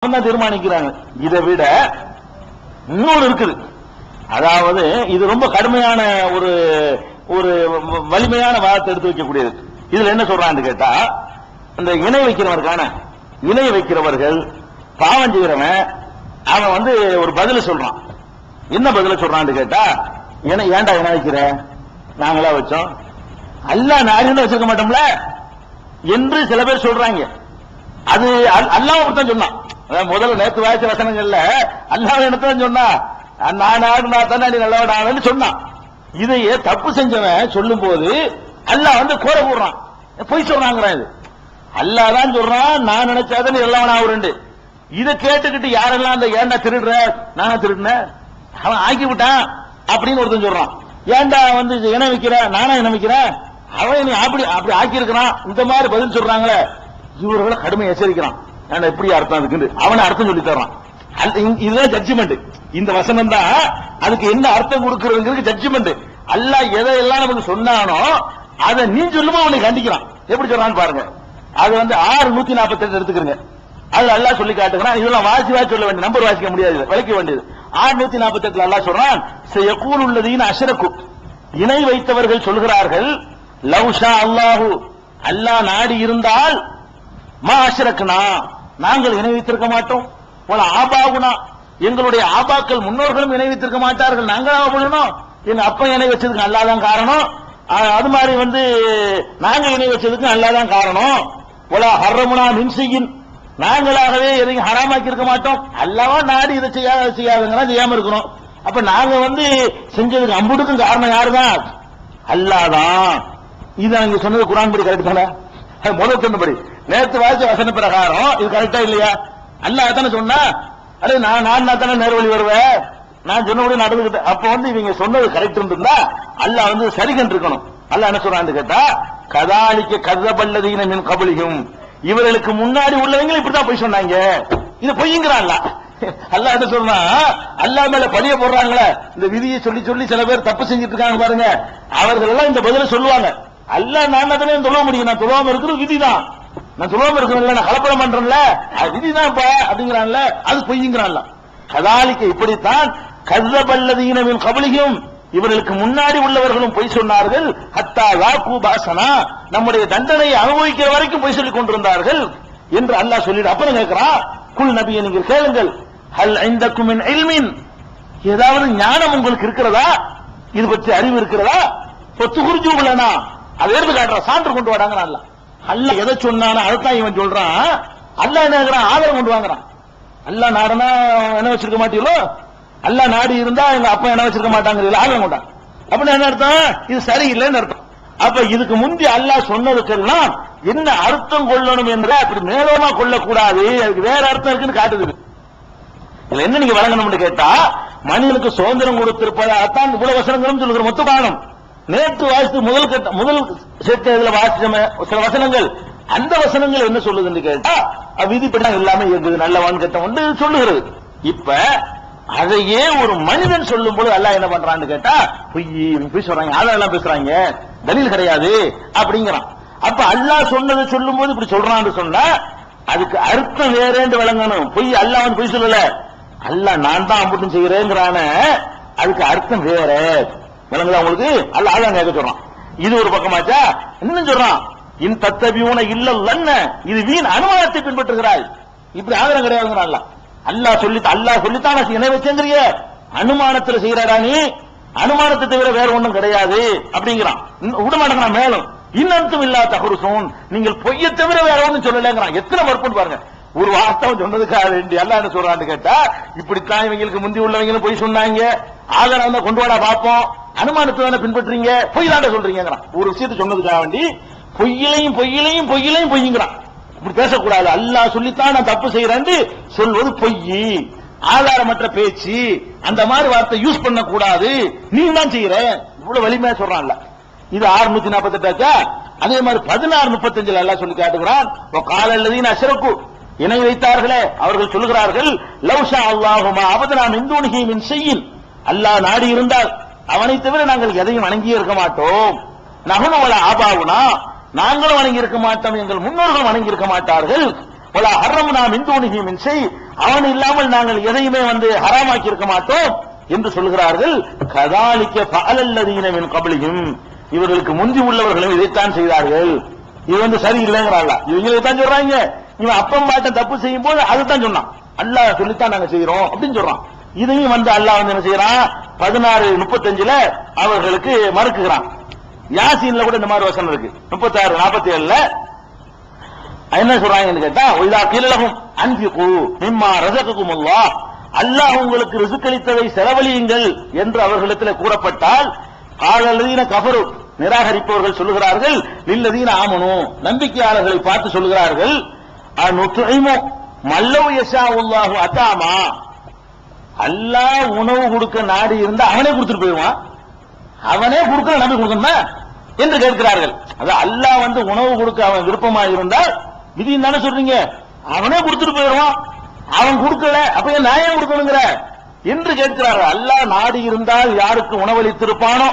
தான் தீர்மானிக்கிறாங்க. இதை விட இன்னொரு இருக்குது. அதாவது இது ரொம்ப கடுமையான ஒரு ஒரு வலிமையான வாதத்தை எடுத்து வைக்கக்கூடியது. இதுல என்ன சொல்றான்னு கேட்டா இந்த இணை வைக்கிறவருக்கான இணை வைக்கிறவர்கள் பாவம் செய்கிறவன் அவன் வந்து ஒரு பதில சொல்றான். என்ன பதில சொல்றான்னு கேட்டா இணை ஏன்டா இணை வைக்கிற? நாங்களா வச்சோம். அல்ல நாரின்னு வச்சிருக்க மாட்டோம்ல? என்று சில பேர் சொல்றாங்க. அது அல்- அல்லாஹ் மட்டும் சொன்னான். முதல்ல நேற்று வாய்ச்ச வசனங்கள்ல அல்லாஹ் என்னத்தான் சொன்னா நான் ஆடுனா தானே நீ நல்லவனானு சொன்னான். இதையே தப்பு செஞ்சவன் சொல்லும் போது அல்லாஹ் வந்து கோர போடுறான். பொய் சொல்றாங்கிறான் இது? அல்லாஹ் தான் சொல்றான் நான் நினைச்சாதான் நீ நல்லவன் ஆகுறேன் இதை கேட்டுக்கிட்டு யாரெல்லாம் அந்த ஏன்டா திருடுற நானா திருடுனேன் அவன் ஆக்கி விட்டான் அப்படின்னு ஒருத்தன் சொல்றான். ஏன்டா வந்து இது இணை வைக்கிற நானா இணை வைக்கிறேன் அவன் நீ அப்படி அப்படி ஆக்கி இருக்கிறான் இந்த மாதிரி பதில் சொல்றாங்களே. இவர்களை கடுமை எச்சரிக்கிறான். நான் எப்படி அர்த்தம் இருக்குன்னு அவனை அர்த்தம் சொல்லி தர்றான். இதுதான் ஜட்ஜ்மெண்ட் இந்த வசனம் தான் அதுக்கு என்ன அர்த்தம் கொடுக்கறதுங்கிறது ஜட்ஜ்மெண்ட் அல்லாஹ் எதையெல்லாம் நமக்கு சொன்னானோ அதை நீ சொல்லுமோ அவனை கண்டிக்கிறான். எப்படி சொல்றான்னு பாருங்க. அது வந்து ஆறு நூத்தி நாற்பத்தி எட்டு எடுத்துக்கிறங்க. அது அல்லாஹ் சொல்லி காட்டுகிறான். இதெல்லாம் வாசி வாசி சொல்ல வேண்டிய நம்பர் வாசிக்க முடியாது இதை, விளக்க வேண்டியது. ஆறு நூத்தி நாற்பத்தி எட்டுல அல்லா சொல்றான் செய்யக்கூல் உள்ளதுன்னு அஷரக்கு. இணை வைத்தவர்கள் சொல்கிறார்கள் லவ்ஷா அல்லாஹு. அல்லாஹ் நாடி இருந்தால் மா அசரக்குனா நாங்கள் இணைவித்திருக்க மாட்டோம். போல ஆபாகுனா எங்களுடைய ஆபாக்கள் முன்னோர்களும் இணைவித்திருக்க மாட்டார்கள். நாங்களாக பண்ணணும் எங்க அப்பா இணை வச்சதுக்கு அல்லாதான் காரணம். அது மாதிரி வந்து நாங்க இணை வச்சதுக்கு அல்லாதான் காரணம். போல ஹர்ரமுனா மின்சியின் நாங்களாகவே எதையும் ஹராமாக்கி இருக்க மாட்டோம். அல்லவா நாடு இதை செய்யாத செய்யாதுங்கன்னா செய்யாம இருக்கணும் அப்ப நாங்க வந்து செஞ்சதுக்கு அம்புடுக்கும் காரணம் யாருதான்? அல்லாதான். இது அங்க சொன்னது குரான் படி கரெக்ட் தானே? அது முதல் சொன்னபடி. நேற்று வாய்ச்ச வசன பிரகாரம். இது கரெக்டா இல்லையா? அல்லாஹ் தானே சொன்னா? அடே நான் நான் தானே நேர்வழி வருவேன் நான் சொன்னபடி நடந்துகிட்டேன் அப்ப வந்து இவங்க சொன்னது கரெக்ட் இருந்தா அல்லாஹ் வந்து சரி கண்டிருக்கணும். அல்ல என்ன சொல்றான்னு கேட்டா கதாலிக்க கதபல்லதீன மின் கபலியும் இவர்களுக்கு முன்னாடி உள்ளவங்க இப்படிதான் போய் சொன்னாங்க. இது பொய்யுங்கிறான்ல அல்ல அல்லாஹ் என்ன சொல்றா அல்லாஹ் மேல பழிய போடுறாங்களே. இந்த விதியை சொல்லி சொல்லி சில பேர் தப்பு செஞ்சுட்டு இருக்காங்க பாருங்க. அவர்கள் எல்லாம் இந்த பதில சொல்லுவாங்க. அல்லாஹ் நான் தானே சொல்ல முடியும். நான் இருக்கிற இருக்கிறது விதிதான். நான் சொல்லாம இருக்கிறேன்ல நான் கலப்படம் பண்றேன்ல அது விதிதான் இப்ப அப்படிங்கிறான்ல அது பொய்யுங்கிறான்ல கதாலிக்க இப்படித்தான் கதபல்லதீனவின் கபலியும் இவர்களுக்கு முன்னாடி உள்ளவர்களும் பொய் சொன்னார்கள். ஹத்தா லாக்கு பாசனா நம்முடைய தண்டனையை அனுபவிக்கிற வரைக்கும் பொய் சொல்லிக் கொண்டிருந்தார்கள் என்று அல்லாஹ் சொல்லிட்டு அப்புறம் கேட்கிறான் குல் நபியை நீங்கள் கேளுங்கள். ஹல் ஐந்தக்கும் மின் ஏதாவது ஞானம் உங்களுக்கு இருக்கிறதா? இது பற்றி அறிவு இருக்கிறதா? பொத்து குறிச்சு உள்ளனா அதை எடுத்து காட்டுற சான்று கொண்டு வராங்க அல்ல அல்ல எதை சொன்னானோ அதைத்தான் இவன் சொல்றான். அல்ல என்ன ஆதரவு கொண்டு வாங்குறான். அல்ல நாடுனா என்ன வச்சிருக்க மாட்டீங்களோ? அல்ல நாடு இருந்தா எங்க அப்பா என்ன வச்சிருக்க மாட்டாங்க ஆதரவு கொண்டான். அப்படின்னு என்ன அர்த்தம்? இது சரியில்லைன்னு அர்த்தம். அப்ப இதுக்கு முந்தி அல்லாஹ் சொன்னதுக்கெல்லாம் என்ன அர்த்தம் கொள்ளணும் என்ற அப்படி மேலோமா கொள்ளக்கூடாது. அதுக்கு வேற அர்த்தம் இருக்குன்னு காட்டுது இதுல என்ன நீங்க வழங்கணும்னு கேட்டா மனிதனுக்கு சுதந்திரம் கொடுத்திருப்பதாகத்தான் இவ்வளவு வசனங்களும் சொல்லுகிற மொத்த காரணம் நேற்று வாசித்து முதல் கட்ட முதல் சேர்த்ததுல வாசிச்ச சில வசனங்கள். அந்த வசனங்கள் என்ன சொல்லுதுன்னு கேட்டா விதிப்படி இல்லாம இருக்குது கட்டம் கெட்டவன் சொல்லுகிறது. இப்ப அதையே ஒரு மனிதன் சொல்லும் போது அல்லாஹ் என்ன பண்றான்னு கேட்டா பொய் பொய் சொல்றாங்க ஆதாரம் பேசுறாங்க. தலில் கிடையாது அப்படிங்கிறான். அப்ப அல்லாஹ் சொன்னதை சொல்லும் போது இப்படி சொல்றான்னு சொன்னா அதுக்கு அர்த்தம் வேறேன்னு விளங்கணும். பொய் அல்லாஹ் பொய் சொல்லல. அல்ல நான் தான் அம்புட்டும் செய்யறேங்கிறான அதுக்கு அர்த்தம் வேற. விளங்குதா உங்களுக்கு? அல்லாஹ் அல்லாஹ் கேட்க சொல்றான். இது ஒரு பக்கமாச்சா? இன்னும் சொல்றான். இன் தத்தபியூன இல்லல்லன்ன இது வீண் அனுமானத்தை பின்பற்றுகிறாய். இப்படி ஆதரவு கிடையாதுங்கிறான் அல்ல அல்லாஹ் சொல்லி அல்லாஹ் சொல்லித்தான் இணை வச்சேங்கிறிய. அனுமானத்துல செய்யறா நீ? அனுமானத்தை தவிர வேற ஒண்ணும் கிடையாது. அப்படிங்கிறான். விட மாட்டேங்கிறான் மேலும். இன்னத்தும் இல்லா தகுருசோன் நீங்கள் பொய்ய தவிர வேற ஒண்ணும் சொல்லலைங்கிறான். எத்தனை மறுப்புன்னு பாருங்க. ஒரு வாஸ்தவம் சொன்னதுக்காக வேண்டி அல்ல என்ன சொல்றான்னு கேட்டா இப்படித்தான் இவங்களுக்கு முந்தி உள்ளவங்களும் பொய் சொன்னாங்க. ஆதரவு கொண்டு வாடா பார்ப்போம். அனுமானத்தை தானே பின்பற்றுறீங்க? பொய் தாண்ட சொல்றீங்கிறான் ஒரு விஷயத்த சொன்னதுக்காக வேண்டி பொய்யிலையும் பொய்யிலையும் பொய்யிலையும் பொய்யுங்கிறான். இப்படி பேசக்கூடாது. அல்லாஹ் சொல்லித்தான் நான் தப்பு செய்யறேன் சொல்வது பொய். ஆதாரமற்ற பேச்சு. அந்த மாதிரி வார்த்தை யூஸ் பண்ணக்கூடாது. நீ தான் செய்யற இவ்வளவு வலிமையா சொல்றான்ல. இது ஆறுநூத்தி நாற்பத்தி எட்டாச்சா அதே மாதிரி பதினாறு முப்பத்தஞ்சுல எல்லாம் சொல்லி காட்டுகிறான். கால அல்லதீன் அசரக்கு இணை வைத்தார்களே அவர்கள் சொல்லுகிறார்கள் லவ்ஷா அல்லாஹுமா அபதனாம் இந்தோனிகி மின் செய்யின் அல்லாஹ் நாடி இருந்தால் அவனை தவிர நாங்கள் எதையும் வணங்கி இருக்க மாட்டோம். நகுனவள ஆபாவுனா நாங்களும் வணங்கி இருக்க மாட்டோம் எங்கள் முன்னோர்கள் வணங்கி இருக்க மாட்டார்கள். பல ஹரம் நாம் இந்து மின்சை அவன் இல்லாமல் நாங்கள் எதையுமே வந்து ஹராமாக்கி இருக்க மாட்டோம் என்று சொல்கிறார்கள். கதாலிக்க பகலல்லதீனவின் கபலியும் இவர்களுக்கு முந்தி உள்ளவர்களும் இதைத்தான் செய்தார்கள். இது வந்து சரி இல்லைங்கிறாங்களா இவங்க தான் சொல்றாங்க. இவன் அப்பம் பாட்டம் தப்பு செய்யும் போது அதுதான் சொன்னான். அல்லாஹ் சொல்லித்தான் நாங்க செய்யறோம் அப்படின்னு சொல்றான். இதையும் வந்து அல்லாஹ் வந்து என்ன செய்யறான் பதினாறு முப்பத்தஞ்சுல அவர்களுக்கு மறுக்குகிறான். யாசீன்ல கூட இந்த மாதிரி வசனம் இருக்கு. முப்பத்தாறு நாற்பத்தி ஏழுல என்ன சொல்றாங்கன்னு கேட்டா இதா கீழகும் அன்பிகு மிம்மா ரசகுக்கும் அல்லாஹ் உங்களுக்கு ரிசுக்களித்ததை செலவழியுங்கள் என்று அவர்களிடத்தில் கூறப்பட்டால் காலல்லதீன கபரு நிராகரிப்பவர்கள் சொல்லுகிறார்கள் நில்லதீன ஆமனு நம்பிக்கையாளர்களை பார்த்து சொல்லுகிறார்கள் அனுத்துமோ மல்லவு யஷா உல்லாஹு அத்தாமா அல்லாஹ் உணவு கொடுக்க நாடு இருந்தா அவனே கொடுத்துட்டு போயிடுவான். அவனே கொடுக்க நம்பி கொடுக்கணுமா? என்று கேட்கிறார்கள். அது அல்லாஹ் வந்து உணவு கொடுக்க அவன் விருப்பமா இருந்தால் விதி தானே சொல்றீங்க. அவனே கொடுத்துட்டு போயிடுவான். அவன் கொடுக்கல அப்ப ஏன் நான் ஏன் கொடுக்கணுங்கிற? என்று கேட்கிறார்கள். அல்லாஹ் நாடு இருந்தால் யாருக்கு உணவளித்திருப்பானோ?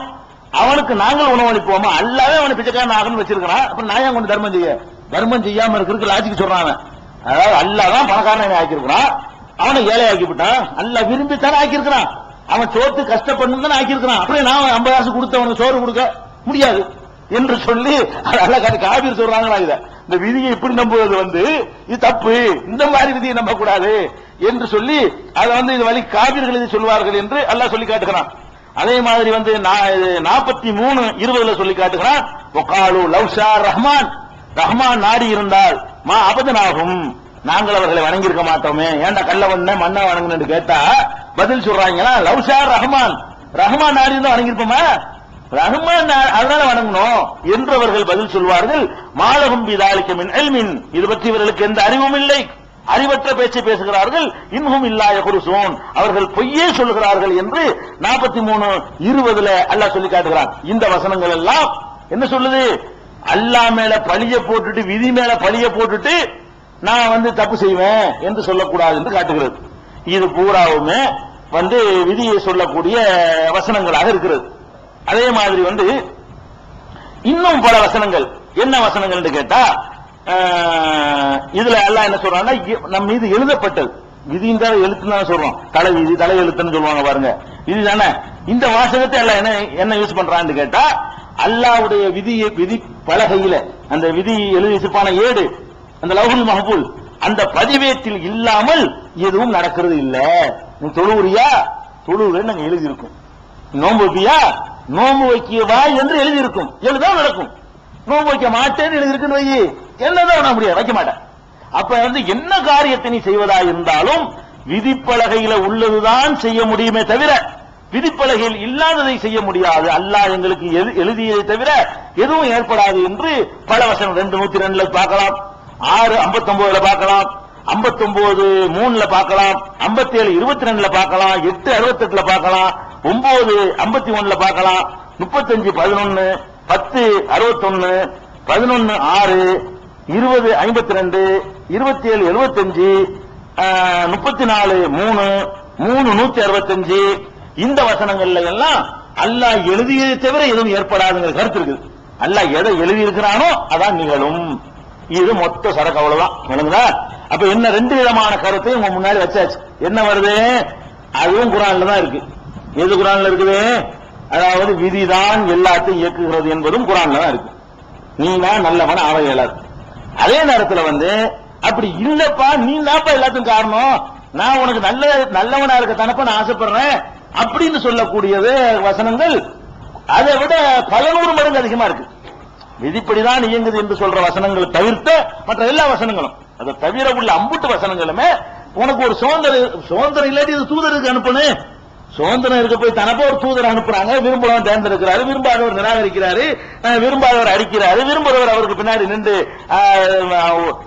அவனுக்கு நாங்கள் உணவளிப்போமா? அல்லாவே அவனை பிச்சைக்காரன் ஆகணும்னு வச்சிருக்கிறான். அப்ப நான் ஏன் கொண்டு தர்மம் செய்ய? தர்மம் செய்யாம இருக்கிறதுக்கு லாஜிக்கு சொல்றான் அதாவது அல்லாஹ் தான் பணக்காரனை ஆக்கியிருக்கிறான். அவனை ஏழை ஆக்கி விட்டான். அல்லாஹ் விரும்பி தானே ஆக்கியிருக்கிறான். அவன் சோத்து கஷ்டப்பட்டு தானே ஆக்கியிருக்கிறான். அப்படியே நான் ஐம்பது காசு கொடுத்தவனுக்கு சோறு கொடுக்க முடியாது என்று சொல்லி அதெல்லாம் கா- காபீர் சொல்றாங்களா இத. இந்த விதியை இப்படி நம்புவது வந்து இது தப்பு. இந்த மாதிரி விதியை நம்ப கூடாது என்று சொல்லி அதை வந்து இது வழி காவிர்கள் இது சொல்வார்கள் என்று அல்லாஹ் சொல்லி காட்டுகிறான். அதே மாதிரி வந்து நாற்பத்தி மூணு இருபதுல சொல்லி காட்டுகிறான். ஒகாலு லவ்ஷா ரஹ்மான். ரஹ்மான் நாடி இருந்தால் மா அபதனாகும். நாங்கள் அவர்களை வணங்கியிருக்க மாட்டோமே. ஏன்டா கல்ல வண்ண மண்ணா வணங்கணும்னு கேட்டா பதில் சொல்றாங்களா? லவ்ஷா ரஹ்மான். ரஹ்மான் நாடி இருந்தா வணங்கியிருப்போமா? ரஹ்மான் அதனால வணங்கணும் என்றவர்கள் பதில் சொல்வார்கள் மாலகும் பிதாலிக்கமின் எல்மின் இது பற்றி இவர்களுக்கு எந்த அறிவும் இல்லை. அறிவற்ற பேச்சை பேசுகிறார்கள் இன்னும் இல்லாய குருசோன் அவர்கள் பொய்யே சொல்கிறார்கள் என்று நாற்பத்தி மூணு இருபதுல அல்லாஹ் சொல்லி காட்டுகிறான். இந்த வசனங்கள் எல்லாம் என்ன சொல்லுது? அல்லாஹ் மேல பழிய போட்டுட்டு விதி மேல பழிய போட்டுட்டு நான் வந்து தப்பு செய்வேன் என்று சொல்லக்கூடாது என்று காட்டுகிறது. இது பூராவுமே வந்து விதியை சொல்லக்கூடிய வசனங்களாக இருக்கிறது. அதே மாதிரி வந்து இன்னும் பல வசனங்கள். என்ன வசனங்கள் என்று கேட்டா இதுல எல்லாம் என்ன சொல்றாங்கன்னா இ- நம் மீது எழுதப்பட்டது. விதின்றால எழுத்து தானே சொல்றோம். தலை விதி தலை எழுத்துன்னு சொல்லுவாங்க பாருங்க. இது தானே. இந்த வாசகத்தை எல்லாம் என்ன என்ன யூஸ் பண்றான்னு கேட்டா அல்லாவுடைய விதி விதி பலகையில அந்த விதி எழுதி வச்சிருப்பான ஏடு அந்த லவுல் மஹபூல் அந்த பதிவேட்டில் இல்லாமல் எதுவும் நடக்கிறது இல்ல. நீ தொழுவுறியா? தொழுவுல நாங்க எழுதியிருக்கோம். இருக்கும் நோன்பு வைப்பியா? நோன்பு வைக்கவா என்று எழுதியிருக்கும். எழுதான் நடக்கும். நோன்பு வைக்க மாட்டேன்னு எழுதியிருக்குன்னு வை என்னதான் பண்ண முடியாது வைக்க மாட்டேன். அப்ப வந்து என்ன காரியத்தை நீ செய்வதா இருந்தாலும் விதிப்பலகையில உள்ளதுதான் செய்ய முடியுமே தவிர விதிப்பலகையில் இல்லாததை செய்ய முடியாது. அல்லாஹ் எங்களுக்கு எழுதியதை தவிர எதுவும் ஏற்படாது என்று பல வசனம் ரெண்டு நூத்தி ரெண்டுல பார்க்கலாம். ஆறு ஐம்பத்தொன்பதுல பார்க்கலாம். ஐம்பத்தொன்பது மூணுல பார்க்கலாம். ஐம்பத்தி ஏழு இருபத்தி ரெண்டுல பார்க்கலாம். எட்டு அறுபத்தெட்டுல பார்க்கலாம். ஒன்பது ஐம்பத்தி ஒண்ணுல பார்க்கலாம். முப்பத்தஞ்சு பதினொன்னு பத்து அறுபத்தொன்னு பதினொன்னு ஆறு இருபது ஐம்பத்தி ரெண்டு இருபத்தி ஏழு எழுபத்தஞ்சு முப்பத்தி நாலு மூணு மூணு நூத்தி அறுபத்தஞ்சு. இந்த வசனங்கள்ல எல்லாம் அல்லாஹ் எழுதியதை தவிர எதுவும் ஏற்படாதுங்கிற கருத்து இருக்குது. அல்லாஹ் எதை எழுதி இருக்கிறானோ அதான் நிகழும். இது மொத்த சரக்கு அவ்வளவுதான். விளங்குதா? அப்ப என்ன ரெண்டு விதமான கருத்தையும் உங்க முன்னாடி வச்சாச்சு. என்ன வருது? அதுவும் குரான்ல தான் இருக்கு. எது குரான்ல இருக்குது? அதாவது விதிதான் எல்லாத்தையும் இயக்குகிறது என்பதும் குரான்ல தான் இருக்கு. நீ தான் நல்லவன் ஆக இயலாது அதே நேரத்துல வந்து அப்படி இல்லப்பா நீ தான்ப்பா எல்லாத்துக்கும் காரணம். நான் உனக்கு நல்ல நல்லவனா இருக்க தனப்ப நான் ஆசைப்படுறேன். அப்படின்னு சொல்லக்கூடியது வசனங்கள். அதை விட பல நூறு மடங்கு அதிகமா இருக்கு. விதிப்படிதான் இயங்குது என்று சொல்ற வசனங்களை தவிர்த்த மற்ற எல்லா வசனங்களும். அதை தவிர உள்ள அம்புட்டு வசனங்களுமே உனக்கு ஒரு சுதந்திர சுதந்திரம் இல்லாட்டி இது தூதருக்கு அனுப்பணும் சுதந்திரம் இருக்க போய் தனப்ப ஒரு தூதர் அனுப்புறாங்க. விரும்பலாம் தேர்ந்தெடுக்கிறாரு விரும்பாதவர் நிராகரிக்கிறாரு விரும்பாதவர் அடிக்கிறாரு விரும்புறவர் அவருக்கு பின்னாடி நின்று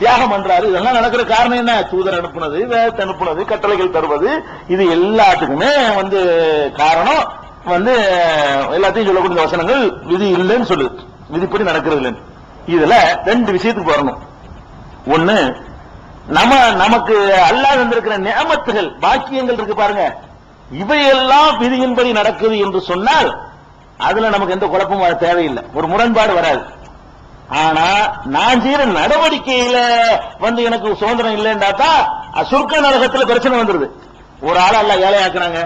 தியாகம் பண்றாரு. இதெல்லாம் நடக்கிற காரணம் என்ன? தூதர் அனுப்புனது வேதத்தை அனுப்புனது கட்டளைகள் தருவது. இது எல்லாத்துக்குமே வந்து காரணம். வந்து எல்லாத்தையும் சொல்லக்கூடிய வசனங்கள் விதி இல்லைன்னு சொல்லுது. விதிப்படி நடக்கிறது இல்லைன்னு இதுல ரெண்டு விஷயத்துக்கு வரணும். ஒண்ணு நம்ம நமக்கு அல்லாஹ் வந்திருக்கிற நியமத்துகள் பாக்கியங்கள் இருக்கு பாருங்க. இவையெல்லாம் விதியின்படி நடக்குது என்று சொன்னால் அதுல நமக்கு எந்த குழப்பமும் வர தேவையில்லை. ஒரு முரண்பாடு வராது. ஆனா நான் செய்யற நடவடிக்கையில வந்து எனக்கு சுதந்திரம் இல்லைன்றாத்தா சுருக்க நரகத்துல பிரச்சனை வந்துருது. ஒரு ஆளை அல்ல ஏழையாக்குறாங்க.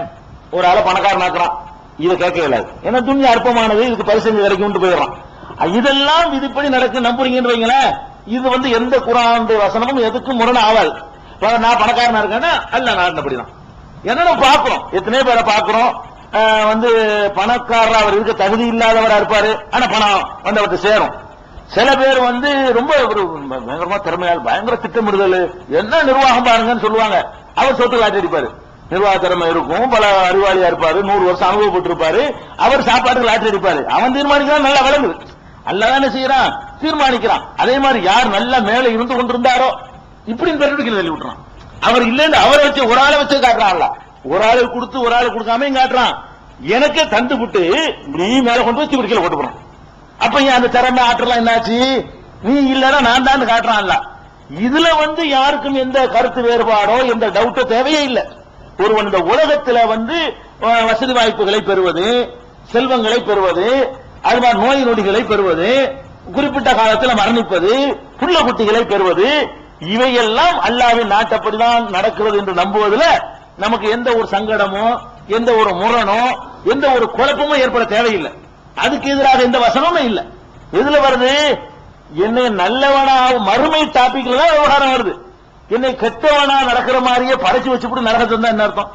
ஒரு ஆளை பணக்காரனாக்குறான். இதை கேட்க இயலாது ஏன்னா துணி அற்பமானது இதுக்கு பரிசு கிடைக்கும் போயிடுறான். இதெல்லாம் விதிப்படி நடக்கு நம்புறீங்கன்னு வைங்களேன். இது வந்து எந்த குரான் வசனமும் எதுக்கும் முரண ஆகாது நான் பணக்காரனா இருக்கேன்னா அல்ல நான் அப்படிதான் நம்ம பார்க்கிறோம்? எத்தனையோ பேரை பார்க்கிறோம். வந்து பணக்காரர் அவர் இருக்க தகுதி இல்லாதவரா இருப்பாரு. ஆனா பணம் வந்து அவர்கிட்ட சேரும். சில பேர் வந்து ரொம்ப ஒரு பயங்கரமா திறமையால் பயங்கர திட்டமிடுதல். என்ன நிர்வாகம் பாருங்கன்னு சொல்லுவாங்க. அவர் சொத்து காட்டி அடிப்பாரு. நிர்வாக திறமை இருக்கும். பல அறிவாளியா இருப்பாரு. நூறு வருஷம் அனுபவப்பட்டிருப்பாரு. அவர் சாப்பாட்டுக்கு லாட்டரி அடிப்பாரு. அவன் தீர்மானிக்கிறான் நல்லா விளங்குது அல்லதான செய்யறான்? தீர்மானிக்கிறான். அதே மாதிரி யார் நல்லா மேல இருந்து கொண்டிருந்தாரோ இப்படின்னு பெருமைக்கு தள்ளி விட்டுறான். அவர் இல்லைன்னு அவரை வச்சு ஒரு ஆளை வச்சு காட்டுறான்ல. ஒரு ஆளு கொடுத்து ஒரு ஆளு கொடுக்காம காட்டுறான். எனக்கே தந்து விட்டு நீ மேல கொண்டு வச்சு பிடிக்கல போட்டு போறான். அப்ப ஏன் அந்த திறமை ஆற்றலாம் என்னாச்சு? நீ இல்லைன்னா நான் தான் காட்டுறான்ல. இதுல வந்து யாருக்கும் எந்த கருத்து வேறுபாடோ எந்த டவுட்டோ தேவையே இல்லை. ஒருவன் இந்த உலகத்துல வந்து வசதி வாய்ப்புகளை பெறுவது செல்வங்களை பெறுவது அது மாதிரி நோய் நொடிகளை பெறுவது குறிப்பிட்ட காலத்தில் மரணிப்பது புள்ள குட்டிகளை பெறுவது இவையெல்லாம் அல்லாவின் நாட்டப்படிதான் நடக்கிறது என்று நம்புவதில் நமக்கு எந்த ஒரு சங்கடமோ எந்த ஒரு முரணோ எந்த ஒரு குழப்பமோ ஏற்பட தேவையில்லை. அதுக்கு எதிராக எந்த வசனமும் இல்லை. எதுல வருது? என்னை நல்லவனா மறுமை டாபிக்ல தான் விவகாரம் வருது. என்னை கெட்டவனா நடக்கிற மாதிரியே படைச்சு வச்சுட்டு நடக்கிறது தான் என்ன அர்த்தம்?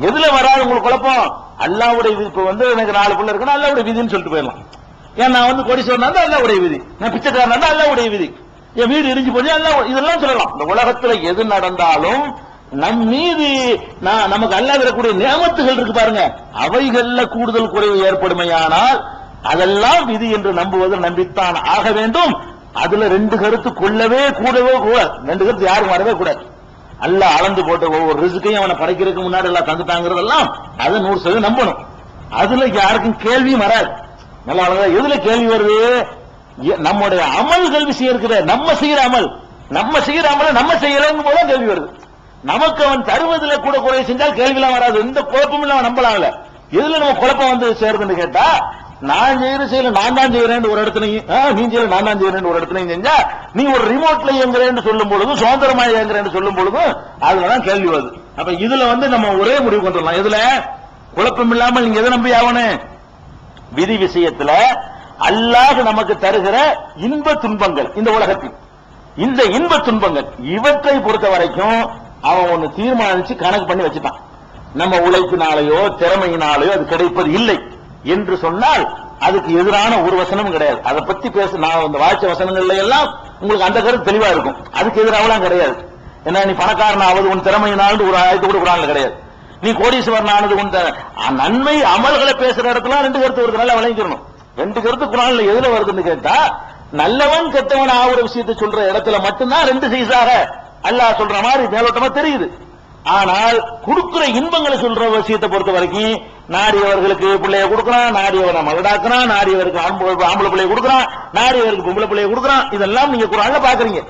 எதுல வராது உங்களுக்கு குழப்பம்? அல்லாவுடைய விதி இப்போ வந்து எனக்கு நாலு பிள்ளை இருக்குன்னா அல்லாவுடைய விதின்னு சொல்லிட்டு போயிடலாம். ஏன் நான் வந்து கோடீஸ்வரனா இருந்தா அல்லாவுடைய விதி. நான் பிச்சைக்காரனா இருந்தா அல்லாவுடைய விதி. என் வீடு இடிஞ்சு போச்சு அல்லா இதெல்லாம் சொல்லலாம். இந்த உலகத்துல எது நடந்தாலும் நம் மீது நான் நமக்கு அல்லா விடக்கூடிய நியமத்துகள் இருக்கு பாருங்க. அவைகள்ல கூடுதல் குறைவு ஏற்படுமையானால் அதெல்லாம் விதி என்று நம்புவது நம்பித்தான் ஆக வேண்டும். அதுல ரெண்டு கருத்து கொள்ளவே கூடவே கூடாது. ரெண்டு கருத்து யாரும் வரவே கூடாது. அல்ல அளந்து போட்ட ஒவ்வொரு ரிசுக்கையும் அவனை படைக்கிறதுக்கு முன்னாடி எல்லாம் தந்துட்டாங்கிறதெல்லாம் அதை நூறு சதவீதம் நம்பணும். அதுல யாருக்கும் கேள்வியும் வராது. நல்லா அழகா எதுல கேள்வி வருது? எ- நம்முடைய அமல்கள் விஷயம் இருக்குது நம்ம செய்யற அமல். நம்ம செய்யற அமல நம்ம செய்யறங்க போல கேள்வி வருது. நமக்கு அவன் தருவதில் கூட குறை செஞ்சால் கேள்விலாம் வராது. எந்த குழப்பமும் இல்லாம நம்பலாம்ல. எதுல நம்ம குழப்பம் வந்து சேருதுன்னு கேட்டா நான் செய்யற செயல நான் தான் செய்யறேன் ஒரு இடத்துலையும் ஆ, நீ செய்யல நான் தான் செய்யறேன் ஒரு இடத்துலையும் செஞ்சா நீ ஒரு ரிமோட்ல இயங்குறேன்னு சொல்லும் பொழுதும் சுதந்திரமா இயங்குறேன்னு சொல்லும் பொழுதும் அதுலதான் கேள்வி வருது. அப்ப இதுல வந்து நம்ம ஒரே முடிவு கொண்டு இதுல குழப்பம் இல்லாமல் நீங்க எதை நம்பி ஆகணும்? விதி விஷயத்துல அல்லாஹ் நமக்கு தருகிற இன்ப துன்பங்கள் இந்த உலகத்தில். இந்த இன்ப துன்பங்கள் இவற்றை பொறுத்த வரைக்கும் அவன் ஒன்னு தீர்மானிச்சு கணக்கு பண்ணி வச்சுட்டான். நம்ம உழைப்பினாலேயோ திறமையினாலேயோ அது கிடைப்பது இல்லை. என்று சொன்னால் அதுக்கு எதிரான ஒரு வசனமும் கிடையாது. அதை பத்தி பேச நான் இந்த வாய்ச்ச வசனங்கள்ல எல்லாம் உங்களுக்கு அந்த கருத்து தெளிவா இருக்கும். அதுக்கு எதிராகலாம் கிடையாது. ஏன்னா நீ பணக்காரன் ஆவது உன் திறமையினால் ஒரு ஆயத்து கூட குரான்ல கிடையாது. நீ கோடீஸ்வரன் ஆனது உன் நன்மை அமல்களை பேசுற இடத்துல ரெண்டு கருத்து வருது. நல்லா விளங்கிக்கணும். ரெண்டு கருத்து குரான்ல எதுல வருதுன்னு கேட்டா நல்லவன் கெட்டவன் ஆகுற விஷயத்தை சொல்ற இடத்துல மட்டும்தான் ரெண்டு சைஸாக அல்லாஹ் சொல்ற மாதிரி மேலோட்டமா தெரியுது. ஆனால் கொடுக்கிற இன்பங்களை சொல்ற விஷயத்தை பொறுத்த வரைக்கும் நாடியவர்களுக்கு பிள்ளைய கொடுக்கறான் நாடியவரை மகடாக்குறான் நாடியவருக்கு ஆம்பளை ஆம்பளை பிள்ளைய கொடுக்கறான் நாடியவருக்கு பொம்பளை பிள்ளைய கொடுக்கறான். இதெல்லாம் நீங்க குரான்ல பாக்குறீங்க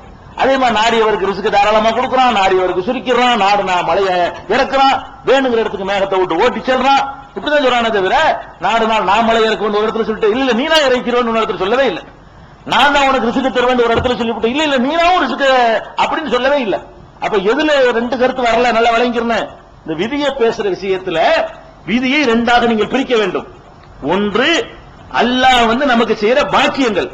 அதே மாதிரி நாடியவருக்கு ரிசுக்கு தாராளமா கொடுக்கறான் நாடியவருக்கு சுருக்கிறான் நாடு நான் மலைய இறக்குறான் வேணுங்கிற இடத்துக்கு மேகத்தை விட்டு ஓட்டி செல்றான். இப்படிதான் சொல்றானே தவிர நாடு நாள் நான் மலை இறக்கு ஒரு இடத்துல சொல்லிட்டு இல்ல நீனா இறக்கிறோன்னு ஒரு இடத்துல சொல்லவே இல்லை. நான் தான் உனக்கு ரிசுக்கு தருவேன் ஒரு இடத்துல சொல்லிவிட்டு இல்ல இல்ல நீனாவும் ரிசுக்கு அப்படின்னு சொல்லவே இல்லை. அப்ப எதுல ரெண்டு கருத்து வரல நல்லா விளங்கிருந்தேன் இந்த விதியை பேசுற விஷயத்துல விதியை ரெண்டாக நீங்கள் பிரிக்க வேண்டும். ஒன்று அல்லாஹ் வந்து நமக்கு செய்யற பாக்கியங்கள்.